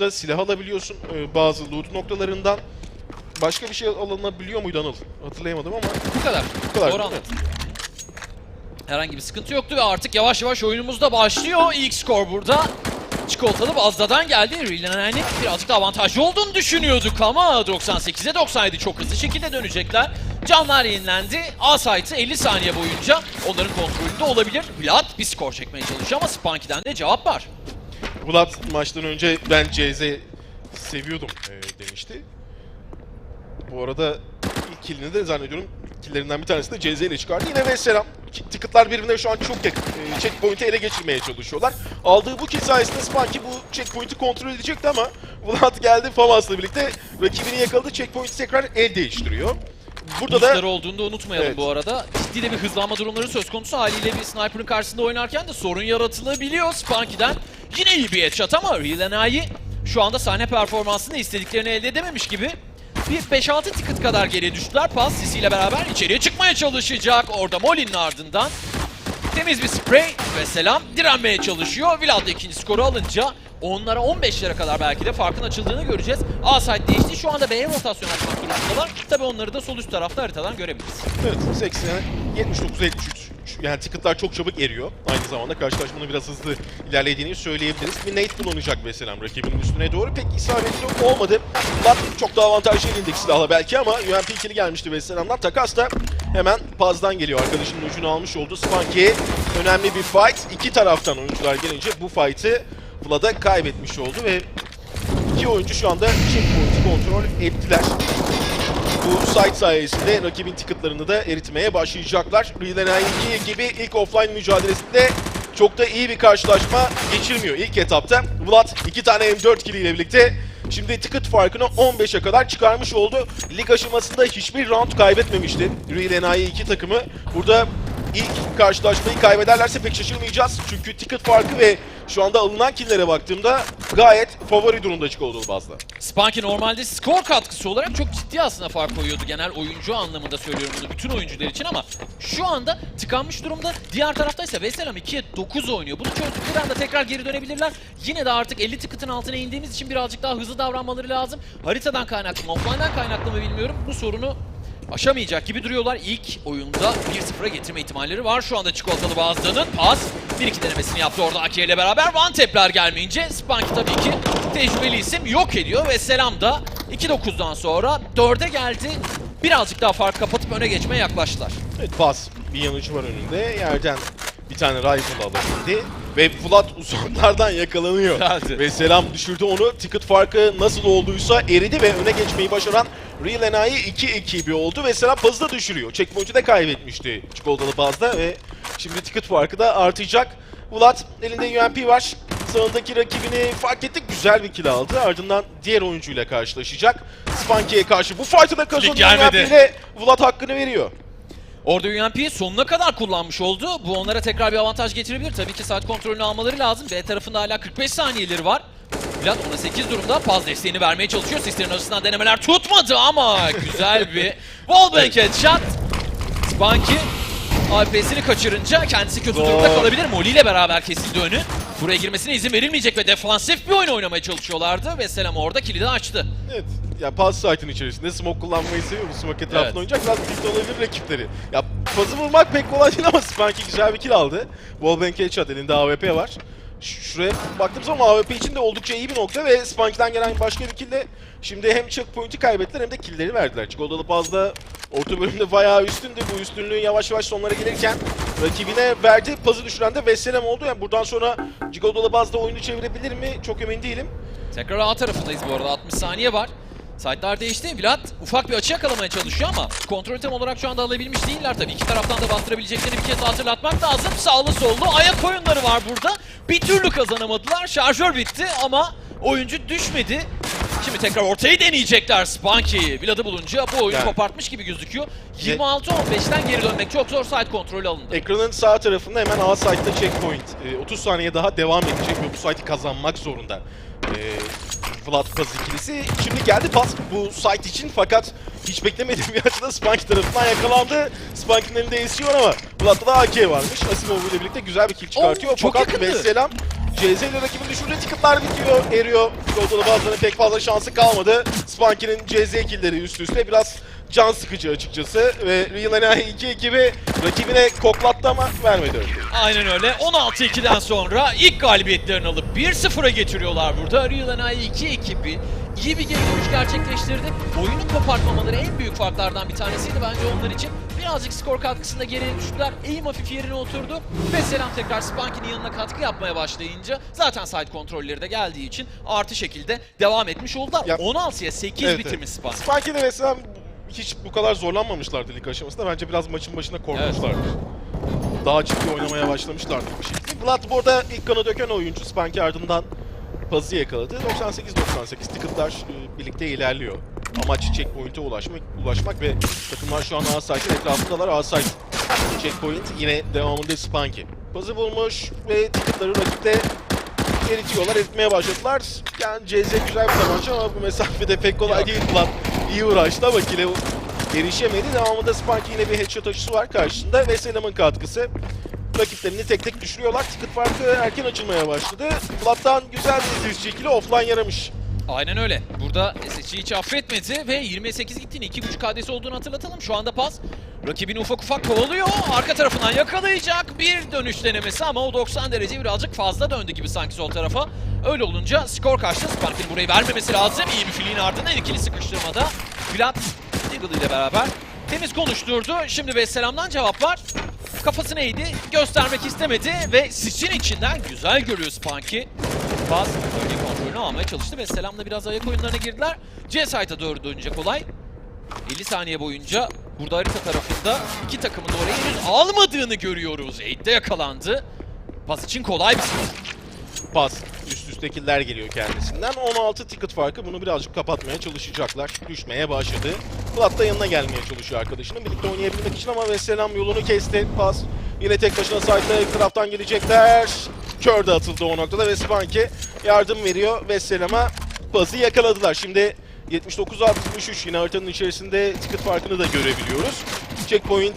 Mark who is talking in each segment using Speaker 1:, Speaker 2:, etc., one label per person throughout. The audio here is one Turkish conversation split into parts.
Speaker 1: da silah alabiliyorsun e, bazı loot noktalarından. Başka bir şey alınabiliyor muydu Anıl? Hatırlayamadım ama
Speaker 2: Bu kadar.
Speaker 1: bu kadar.
Speaker 2: Doğru anladın. Herhangi bir sıkıntı yoktu ve artık yavaş yavaş oyunumuz da başlıyor. İlk skor burada. Çikolatalı Bazda'dan geldi. Rilen'in birazcık da avantajlı olduğunu düşünüyorduk ama 98'e 97 çok hızlı şekilde dönecekler. Canlar yenilendi. A site'ı 50 saniye boyunca onların kontrolünde olabilir. Vlad bir skor çekmeye çalışıyor ama Spunky'den de cevap var.
Speaker 1: Vlad maçtan önce ben CZ seviyordum e, demişti. Bu arada ilk killini de zannediyorum killerinden bir tanesi de CZ ile çıkardı. Yine ve selam. Ticket'lar birbirine şu an çok yakın. E, checkpoint'i ele geçirmeye çalışıyorlar. Aldığı bu kill sayesinde Spunky bu checkpoint'i kontrol edecekti ama Vlad geldi Famas'la birlikte rakibini yakaladı. Checkpoint'i tekrar el değiştiriyor. Burada da
Speaker 2: Boostları olduğunu da unutmayalım
Speaker 1: Evet.
Speaker 2: bu arada. Ciddi de bir hızlanma durumları söz konusu. Haliyle bir sniper'ın karşısında oynarken de sorun yaratılabiliyor Spunky'den. Yine iyi bir headshot ama Real şu anda sahne performansında istediklerini elde edememiş gibi. Bir 5-6 ticket kadar geriye düştüler. Pas sisiyle beraber içeriye çıkmaya çalışacak. Orada Molly'nin ardından Temiz bir sprey ve selam direnmeye çalışıyor. Vlad da ikinci skoru alınca onlara 15'lere kadar belki de farkın açıldığını göreceğiz. A site değişti. Şu anda B'ye rotasyon açmak durumundalar. Tabi onları da sol üst tarafta haritadan görebiliriz.
Speaker 1: Evet 80, 79, 73. Yani ticket'lar çok çabuk eriyor. Aynı zamanda karşılaşmanın biraz hızlı ilerlediğini söyleyebiliriz. Bir nade kullanacak mesela rakibinin üstüne doğru. Pek isabetli olmadı. Lat çok daha avantajlı elindeki silahla belki ama UMP ikili gelmişti Veselam'dan. Takas da hemen Paz'dan geliyor. Arkadaşının ucunu almış oldu. Spunky önemli bir fight. İki taraftan oyuncular gelince bu fight'ı Vlad'a kaybetmiş oldu ve iki oyuncu şu anda checkpoint'i kontrol ettiler. Bu site sayesinde rakibin ticketlarını da eritmeye başlayacaklar. 2 gibi ilk offline mücadelesinde çok da iyi bir karşılaşma geçirmiyor ilk etapta. Vlad iki tane M4 kill ile birlikte şimdi ticket farkını 15'e kadar çıkarmış oldu. Lig aşamasında hiçbir round kaybetmemişti Real 2 takımı. Burada ilk karşılaşmayı kaybederlerse pek şaşırmayacağız. Çünkü ticket farkı ve şu anda alınan killere baktığımda gayet favori durumda Çikolatalı bazda.
Speaker 2: Spunky normalde skor katkısı olarak çok ciddi aslında fark koyuyordu. Genel oyuncu anlamında söylüyorum bunu bütün oyuncular için ama şu anda tıkanmış durumda. Diğer tarafta ise Veselam 2'ye 9 oynuyor. Bunu çözdükleri anda tekrar geri dönebilirler. Yine de artık 50 ticket'ın altına indiğimiz için birazcık daha hızlı davranmaları lazım. Haritadan kaynaklı mı, offline'dan kaynaklı mı bilmiyorum. Bu sorunu aşamayacak gibi duruyorlar. İlk oyunda 1-0'a getirme ihtimalleri var. Şu anda çikolatalı bazılarının pas 1-2 denemesini yaptı orada Aki ile beraber. One tap'ler gelmeyince Spunky tabii ki tecrübeli isim yok ediyor ve Selam da 2-9'dan sonra 4'e geldi. Birazcık daha fark kapatıp öne geçmeye yaklaştılar.
Speaker 1: Evet pas bir yanıcı var önünde. Yerden bir tane rifle alabildi. Ve Vlad uzaklardan yakalanıyor.
Speaker 2: Geldi.
Speaker 1: Ve selam düşürdü onu. Ticket farkı nasıl olduysa eridi ve öne geçmeyi başaran Real Enayi 2-2 bir oldu. Ve selam pazı da düşürüyor. Checkpoint'i de kaybetmişti çikolatalı bazda ve şimdi ticket farkı da artacak. Vlad elinde UMP var. Sağındaki rakibini fark ettik. Güzel bir kill aldı. Ardından diğer oyuncuyla karşılaşacak. Spunky'ye karşı bu fight'ı da kazanıyor. UMP ile Vlad hakkını veriyor.
Speaker 2: Orada UMP'yi sonuna kadar kullanmış oldu. Bu onlara tekrar bir avantaj getirebilir. Tabii ki saat kontrolünü almaları lazım. B tarafında hala 45 saniyeleri var. Vlad ona 8 durumda. Paz desteğini vermeye çalışıyor. Sislerin arasından denemeler tutmadı ama güzel bir wallbang headshot. Spunky AP'sini kaçırınca kendisi kötü
Speaker 1: Gol.
Speaker 2: durumda kalabilir. Molly ile beraber kesildi önü. Buraya girmesine izin verilmeyecek ve defansif bir oyun oynamaya çalışıyorlardı. Ve Selam orada kilidi açtı.
Speaker 1: Evet. Ya pas site'ın içerisinde smoke kullanmayı seviyor. Bu smoke etrafında
Speaker 2: Evet.
Speaker 1: oynayacak. Biraz tilt olabilir rakipleri. Ya pazı vurmak pek kolay değil ama Spanky güzel bir kill aldı. Wallbang headshot elinde AWP var. Şuraya baktığım zaman AWP için de oldukça iyi bir nokta ve Spanky'den gelen başka bir kill de şimdi hem checkpoint'i kaybettiler hem de killleri verdiler. Çikolatalı Paz'da orta bölümde bayağı üstündü. Bu üstünlüğün yavaş yavaş sonlara gelirken rakibine verdi. Pazı düşüren de Vesselam oldu. Yani buradan sonra Çikolatalı Paz'da oyunu çevirebilir mi? Çok emin değilim.
Speaker 2: Tekrar A tarafındayız bu arada. 60 saniye var. Side'lar değişti. Vlad ufak bir açı yakalamaya çalışıyor ama kontrol tam olarak şu anda alabilmiş değiller tabii. İki taraftan da bastırabileceklerini bir kez hatırlatmak lazım. Sağlı sollu ayak oyunları var burada. Bir türlü kazanamadılar. Şarjör bitti ama oyuncu düşmedi. Şimdi tekrar ortayı deneyecekler Spunky. Vlad'ı bulunca bu oyunu
Speaker 1: Yani-
Speaker 2: kopartmış gibi gözüküyor. 26-15'ten geri dönmek çok zor. Side kontrolü alındı.
Speaker 1: Ekranın sağ tarafında hemen A site'da checkpoint. Ee, 30 saniye daha devam edecek ve bu site'i kazanmak zorunda. Ee, Vlad Paz ikilisi. Şimdi geldi pas bu site için fakat hiç beklemediğim bir açıda Spank tarafından yakalandı. Spank'ın elinde var ama Vlad'da da AK varmış. Asimov ile birlikte güzel bir kill çıkartıyor.
Speaker 2: Oo, çok
Speaker 1: fakat
Speaker 2: yakındı.
Speaker 1: Vesselam CZ ile rakibin düşürdüğü ticketlar bitiyor, eriyor. Yolda bazılarının pek fazla şansı kalmadı. Spanky'nin CZ killleri üst üste biraz can sıkıcı açıkçası. Ve Real Enay 2 ekibi rakibine koklattı ama vermedi öyle.
Speaker 2: Aynen öyle. 16-2'den sonra ilk galibiyetlerini alıp 1-0'a getiriyorlar burada. Real Enay 2 ekibi iyi bir geri dönüş gerçekleştirdi. Oyunu kopartmamaları en büyük farklardan bir tanesiydi bence onlar için. Birazcık skor katkısında geriye düştüler. Eğim hafif yerine oturdu. Ve Selam tekrar Spanky'nin yanına katkı yapmaya başlayınca zaten side kontrolleri de geldiği için artı şekilde devam etmiş oldular.
Speaker 1: Ya-
Speaker 2: 16'ya 8
Speaker 1: Evet,
Speaker 2: bitirmiş Spanky.
Speaker 1: Spanky'de mesela hiç bu kadar zorlanmamışlardı lig aşamasında. Bence biraz maçın başında korkmuşlardı. Daha ciddi oynamaya başlamışlardı bir şekilde. Vlad bu arada ilk kanı döken oyuncu Spanky ardından Paz'ı yakaladı. 98-98 ticketlar e, birlikte ilerliyor. Amaç checkpoint'e ulaşmak, ulaşmak ve takımlar şu an A-Site'in etrafındalar. A-Site checkpoint yine devamında Spanky. Paz'ı bulmuş ve ticketları rakipte eritiyorlar, eritmeye başladılar. Yani CZ güzel bir tabanca ama bu mesafede pek kolay
Speaker 2: Yok.
Speaker 1: değil. Vlad iyi uğraştı ama kile erişemedi. Devamında Sparky yine bir headshot aşısı var karşısında ve Selam'ın katkısı. Rakiplerini tek tek düşürüyorlar. Ticket farkı erken açılmaya başladı. Vlad'dan güzel bir diz çekili offline yaramış.
Speaker 2: Aynen öyle. Burada SSC hiç affetmedi ve 28 gittiğini 2.5 KD'si olduğunu hatırlatalım. Şu anda pas. Rakibini ufak ufak kovalıyor. Arka tarafından yakalayacak bir dönüş denemesi ama o 90 derece birazcık fazla döndü gibi sanki sol tarafa. Öyle olunca skor kaçtı. Spark'ın burayı vermemesi lazım. İyi bir filiğin ardından ikili sıkıştırmada. Vlad Deagle ile beraber temiz konuşturdu. Şimdi Vesselam'dan cevap var. Kafasını eğdi, göstermek istemedi ve sisin içinden güzel görüyor Spanky. Baz kontrolünü almaya çalıştı ve Selam'la biraz ayak oyunlarına girdiler. C site'a doğru dönecek olay. 50 saniye boyunca burada harita tarafında iki takımın da henüz almadığını görüyoruz. Eight'te yakalandı. Baz için kolay bir skor.
Speaker 1: Pas. Üst üste killer geliyor kendisinden. 16 ticket farkı bunu birazcık kapatmaya çalışacaklar. Düşmeye başladı. Vlad da yanına gelmeye çalışıyor arkadaşının. Birlikte oynayabilmek için ama Vesselam yolunu kesti. Pas. Yine tek başına side'da ilk taraftan gelecekler. Kör de atıldı o noktada ve Spanky yardım veriyor Vesselam'a. Pas'ı yakaladılar. Şimdi 79-63 yine haritanın içerisinde ticket farkını da görebiliyoruz. Checkpoint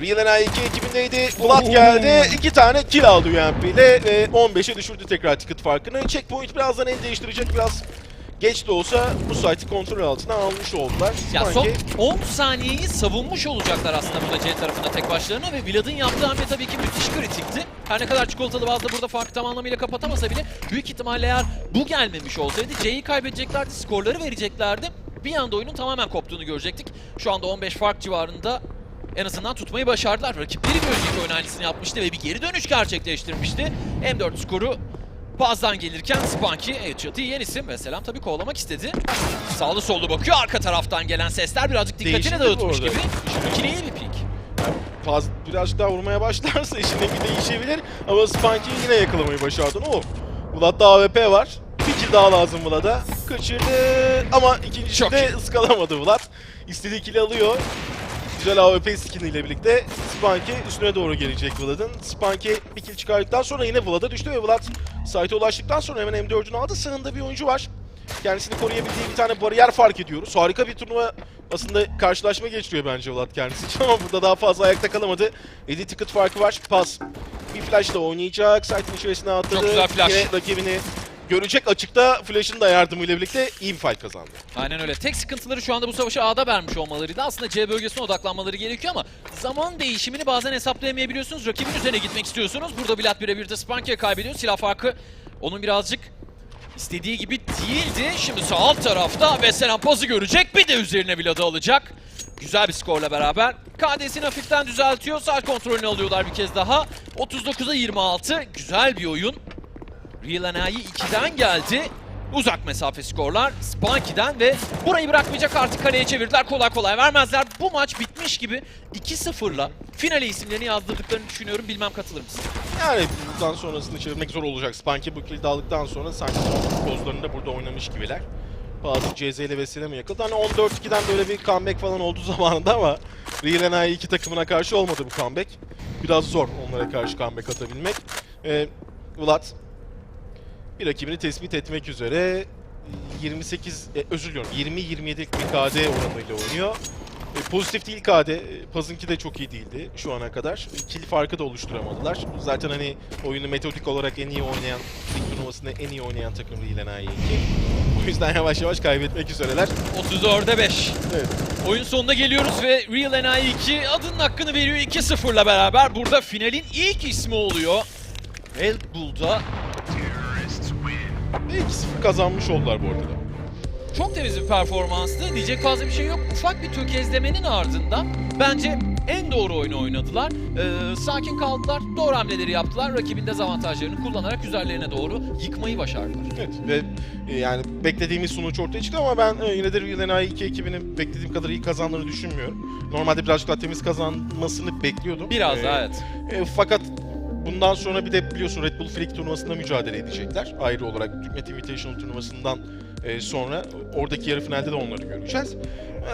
Speaker 1: Real Enay 2 ekibindeydi. Vlad geldi. iki tane kill aldı UMP ile ve 15'e düşürdü tekrar ticket farkını. Checkpoint birazdan el değiştirecek. Biraz geç de olsa bu site'i kontrol altına almış oldular.
Speaker 2: Ya son
Speaker 1: Sanki
Speaker 2: 10 saniyeyi savunmuş olacaklar aslında burada C tarafında tek başlarına ve Vlad'ın yaptığı hamle tabii ki müthiş kritikti. Her ne kadar çikolatalı bazda burada farkı tam anlamıyla kapatamasa bile büyük ihtimalle eğer bu gelmemiş olsaydı C'yi kaybedeceklerdi, skorları vereceklerdi. Bir anda oyunun tamamen koptuğunu görecektik. Şu anda 15 fark civarında en azından tutmayı başardılar. Rakipleri önceki oyun aynısını yapmıştı ve bir geri dönüş gerçekleştirmişti. M4 skoru Bazdan gelirken Spunky headshot'ı yiyen isim ve Selam tabii kovalamak istedi. Sağlı sollu bakıyor arka taraftan gelen sesler birazcık dikkatini dağıtmış gibi. İkili iyi bir pik.
Speaker 1: fazla birazcık daha vurmaya başlarsa işin bir değişebilir. Ama Spanky'yi yine yakalamayı başardın. Oh! Vlad'da AWP var. Bir kill daha lazım Vlad'a. Kaçırdı ama ikincisinde ıskalamadı Vlad. İstediği kill'i alıyor. Güzel AWP skin ile birlikte Spanky üstüne doğru gelecek Vlad'ın. Spanky bir kill çıkardıktan sonra yine Vlad'a düştü ve Vlad site'e ulaştıktan sonra hemen M4'ünü aldı. Sağında bir oyuncu var. Kendisini koruyabildiği bir tane bariyer fark ediyoruz. Harika bir turnuva aslında karşılaşma geçiriyor bence Vlad kendisi için ama burada daha fazla ayakta kalamadı. 7 ticket farkı var. Pas. Bir flashla oynayacak. Site'in içerisine atladı.
Speaker 2: Çok güzel flash.
Speaker 1: Yine rakibini görecek açıkta flash'ın da yardımıyla birlikte iyi bir fight kazandı.
Speaker 2: Aynen öyle. Tek sıkıntıları şu anda bu savaşı A'da vermiş olmalarıydı. Aslında C bölgesine odaklanmaları gerekiyor ama zaman değişimini bazen hesaplayamayabiliyorsunuz. Rakibin üzerine gitmek istiyorsunuz. Burada Vlad birebir de Spanky'e kaybediyor. Silah farkı onun birazcık istediği gibi değildi. Şimdi sağ alt tarafta Vesselam pazı görecek. Bir de üzerine Vlad'ı alacak. Güzel bir skorla beraber. KD'sini hafiften düzeltiyor. Sağ kontrolünü alıyorlar bir kez daha. 39'a 26. Güzel bir oyun. Real Enayi 2'den geldi. Uzak mesafe skorlar Spunky'den ve burayı bırakmayacak artık kaleye çevirdiler. Kolay kolay vermezler. Bu maç bitmiş gibi 2-0'la finale isimlerini yazdırdıklarını düşünüyorum. Bilmem katılır mısın?
Speaker 1: Yani buradan sonrasını çevirmek zor olacak. Spanky bu kilidi aldıktan sonra sanki son pozlarında burada oynamış gibiler. Bazı CZ ile vesile mi yakaladı? Hani 14-2'den böyle bir comeback falan oldu zamanında ama Real iki takımına karşı olmadı bu comeback. Biraz zor onlara karşı comeback atabilmek. Ee, Vlad bir rakibini tespit etmek üzere 28, e, özür diliyorum 20-27'lik bir KD oranıyla oynuyor. E, pozitif değil KD. E, Paz'ınki de çok iyi değildi şu ana kadar. E, Kill farkı da oluşturamadılar. Zaten hani oyunu metodik olarak en iyi oynayan, lig turnuvasında en iyi oynayan takım değil 2. O yüzden yavaş yavaş kaybetmek üzereler.
Speaker 2: 34'e 5.
Speaker 1: Evet.
Speaker 2: Oyun sonuna geliyoruz ve Real NI 2 adının hakkını veriyor 2-0'la beraber. Burada finalin ilk ismi oluyor. Red Bull'da
Speaker 1: Ve 2-0 kazanmış oldular bu arada da.
Speaker 2: çok temiz bir performanstı. Diyecek fazla bir şey yok. Ufak bir tökezlemenin ardından bence en doğru oyunu oynadılar. Ee, sakin kaldılar, doğru hamleleri yaptılar. Rakibin dezavantajlarını kullanarak üzerlerine doğru yıkmayı başardılar.
Speaker 1: Evet ve e, yani beklediğimiz sonuç ortaya çıktı ama ben e, yine de Real NI 2 ekibinin beklediğim kadar iyi kazandığını düşünmüyorum. Normalde birazcık daha temiz kazanmasını bekliyordum.
Speaker 2: Biraz
Speaker 1: E,
Speaker 2: daha evet.
Speaker 1: E, fakat bundan sonra bir de biliyorsun Red Bull Freak turnuvasında mücadele edecekler. Ayrı olarak Türkmet Invitational turnuvasından e, sonra oradaki yarı finalde de onları göreceğiz.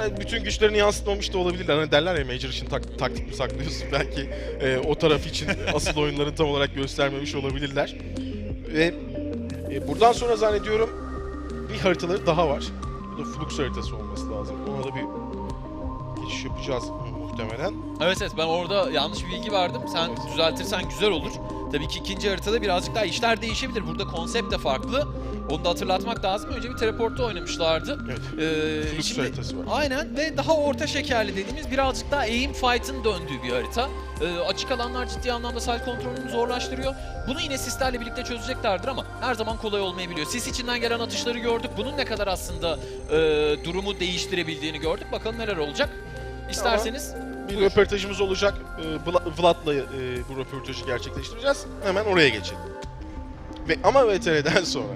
Speaker 1: E, bütün güçlerini yansıtmamış da olabilirler. Hani derler ya Major için tak- taktik mi saklıyorsun? Belki e, o taraf için asıl oyunlarını tam olarak göstermemiş olabilirler. Ve e, buradan sonra zannediyorum bir haritaları daha var. Bu da Flux haritası olması lazım. Ona da bir geçiş yapacağız muhtemelen.
Speaker 2: Evet evet ben orada yanlış bir bilgi verdim. Sen
Speaker 1: Evet.
Speaker 2: düzeltirsen güzel olur. Tabii ki ikinci haritada birazcık daha işler değişebilir. Burada konsept de farklı. Onu da hatırlatmak lazım. Önce bir teleportta oynamışlardı.
Speaker 1: Evet.
Speaker 2: Ee, şimdi-
Speaker 1: haritası var.
Speaker 2: Aynen ve daha orta şekerli dediğimiz birazcık daha aim fight'ın döndüğü bir harita. Ee, açık alanlar ciddi anlamda side kontrolünü zorlaştırıyor. Bunu yine sislerle birlikte çözeceklerdir ama her zaman kolay olmayabiliyor. Sis içinden gelen atışları gördük. Bunun ne kadar aslında e, durumu değiştirebildiğini gördük. Bakalım neler olacak. İsterseniz
Speaker 1: Bir röportajımız olacak. Vla- Vlad'la e, bu röportajı gerçekleştireceğiz. Hemen oraya geçelim. Ve ama VTR'den sonra.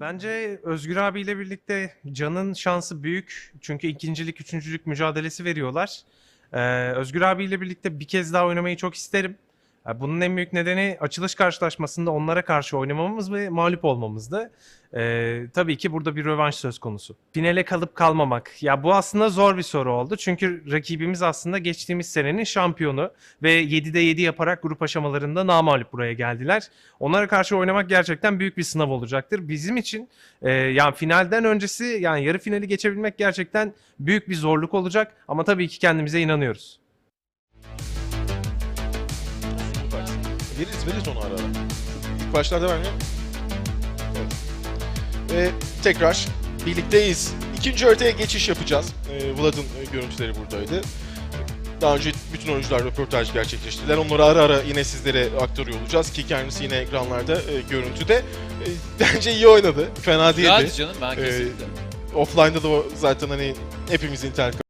Speaker 3: Bence Özgür abiyle birlikte Can'ın şansı büyük. Çünkü ikincilik, üçüncülük mücadelesi veriyorlar. Ee, Özgür abiyle birlikte bir kez daha oynamayı çok isterim. Bunun en büyük nedeni açılış karşılaşmasında onlara karşı oynamamız ve mağlup olmamızdı. Ee, tabii ki burada bir rövanş söz konusu. Finale kalıp kalmamak. Ya bu aslında zor bir soru oldu. Çünkü rakibimiz aslında geçtiğimiz senenin şampiyonu ve 7'de 7 yaparak grup aşamalarında namağlup buraya geldiler. Onlara karşı oynamak gerçekten büyük bir sınav olacaktır. Bizim için e, yani finalden öncesi yani yarı finali geçebilmek gerçekten büyük bir zorluk olacak. Ama tabii ki kendimize inanıyoruz.
Speaker 1: Veririz veririz onu ara ara. İlk başlarda vermiyor. Evet. Ve tekrar birlikteyiz. İkinci haritaya geçiş yapacağız. Ee, Vlad'ın e, görüntüleri buradaydı. Daha önce bütün oyuncular röportaj gerçekleştirdiler. Onları ara ara yine sizlere aktarıyor olacağız ki kendisi yine ekranlarda e, görüntüde. E, bence iyi oynadı. Fena değildi.
Speaker 2: Güzeldi canım ben
Speaker 1: Ee,
Speaker 2: kesinlikle.
Speaker 1: Offline'da da zaten hani hepimizin internet